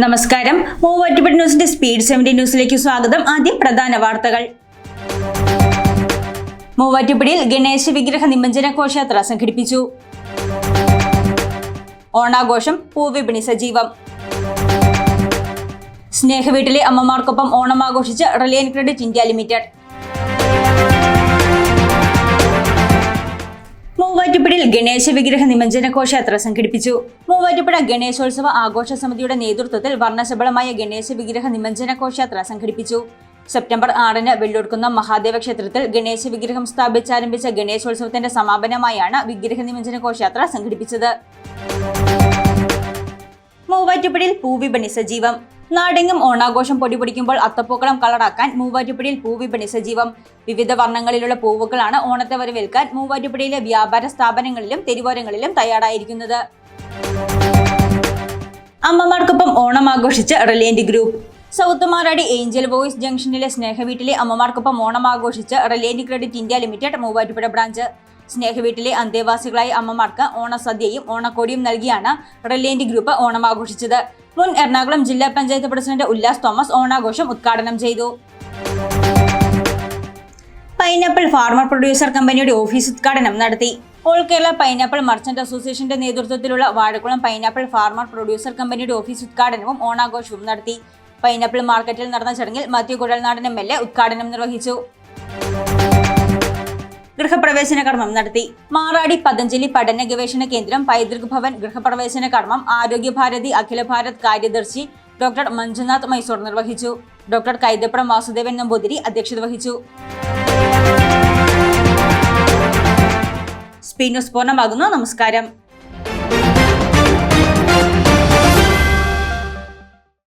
നമസ്കാരം. മൂവാറ്റുപുഴ ന്യൂസിന്റെ speed seventy ന്യൂസിലേക്ക് സ്വാഗതം. ആദ്യം പ്രധാന വാർത്തകൾ. മൂവാറ്റുപുഴയിൽ ഗണേശ വിഗ്രഹ നിമഞ്ജന ഘോഷയാത്ര സംഘടിപ്പിച്ചു. ഓണാഘോഷം പൂവിപണി സജീവം. സ്നേഹവീട്ടിലെ അമ്മമാർക്കൊപ്പം ഓണം ആഘോഷിച്ച് Reliant credit India limited. Ganesha വിഗ്രഹ നിമഞ്ജന ഘോഷയാത്ര സംഘടിപ്പിച്ചു. മൂവാറ്റുപുഴ ഗണേശോത്സവ ആഘോഷ സമിതിയുടെ നേതൃത്വത്തിൽ വർണശബളമായ ഗണേശ വിഗ്രഹ നിമഞ്ജന ഘോഷയാത്ര സംഘടിപ്പിച്ചു. സെപ്റ്റംബർ ആറിന് വെള്ളൂർക്കുന്ന മഹാദേവ ക്ഷേത്രത്തിൽ ഗണേശ വിഗ്രഹം സ്ഥാപിച്ചാരംഭിച്ച ഗണേശോത്സവത്തിന്റെ സമാപനമായാണ് വിഗ്രഹ നിമഞ്ജന ഘോഷയാത്ര സംഘടിപ്പിച്ചത്. മൂവാറ്റുപുഴയിൽ പൂവിപണി സജീവം. നാടെങ്ങും ഓണാഘോഷം പൊടിപൊടിക്കുമ്പോൾ അത്തപ്പൂക്കളം കളറാക്കാൻ മൂവാറ്റുപുഴയിൽ പൂവിപണി സജീവം. വിവിധ വർണങ്ങളിലുള്ള പൂവുകളാണ് ഓണത്തെ വരവേൽക്കാൻ മൂവാറ്റുപുഴയിലെ വ്യാപാര സ്ഥാപനങ്ങളിലും തെരുവോരങ്ങളിലും തയ്യാറായിരിക്കുന്നത്. അമ്മമാർക്കൊപ്പം Onam ആഘോഷിച്ച Reliant group. South Maradi angel voice ജംഗ്ഷനിലെ സ്നേഹവീട്ടിലെ അമ്മമാർക്കൊപ്പം ഓണം ആഘോഷിച്ച് Reliant credit India limited Muvattupuzha branch. സ്നേഹവീട്ടിലെ അന്തേവാസികളായ അമ്മമാർക്ക് ഓണസദ്യയും ഓണക്കോടിയും നൽകിയാണ് റിലയന്റ് ഗ്രൂപ്പ് ഓണം ആഘോഷിച്ചത് മുൻ എറണാകുളം ജില്ലാ പഞ്ചായത്ത് പ്രസിഡന്റ് ഉല്ലാസ് തോമസ് ഓണാഘോഷം ഉദ്ഘാടനം ചെയ്തു. പൈനാപ്പിൾ ഫാർമർ പ്രൊഡ്യൂസർ കമ്പനിയുടെ ഓഫീസ് ഉദ്ഘാടനം നടത്തി. ഓൾ കേരള പൈനാപ്പിൾ മർച്ചന്റ് അസോസിയേഷന്റെ നേതൃത്വത്തിലുള്ള വാഴക്കുളം പൈനാപ്പിൾ ഫാർമർ പ്രൊഡ്യൂസർ കമ്പനിയുടെ ഓഫീസ് ഉദ്ഘാടനവും ഓണാഘോഷവും നടത്തി. പൈനാപ്പിൾ മാർക്കറ്റിൽ നടന്ന ചടങ്ങിൽ Mathew Kuzhalnadan M L A ഉദ്ഘാടനം നിർവഹിച്ചു. ഗൃഹപ്രവേശന കർമ്മം നടത്തി. മാറാടി പതഞ്ജലി പഠന ഗവേഷണ കേന്ദ്രം പൈതൃക് ഭവൻ ഗൃഹപ്രവേശന കർമ്മം ആരോഗ്യ ഭാരതി അഖില ഭാരത് കാര്യദർശി ഡോക്ടർ മഞ്ജുനാഥ് മൈസൂർ നിർവഹിച്ചു. ഡോക്ടർ കൈതപ്രം വാസുദേവൻ നമ്പൂതിരി അധ്യക്ഷത വഹിച്ചു. സ്പീനോസ് പൂർണമാകുന്നു. നമസ്കാരം.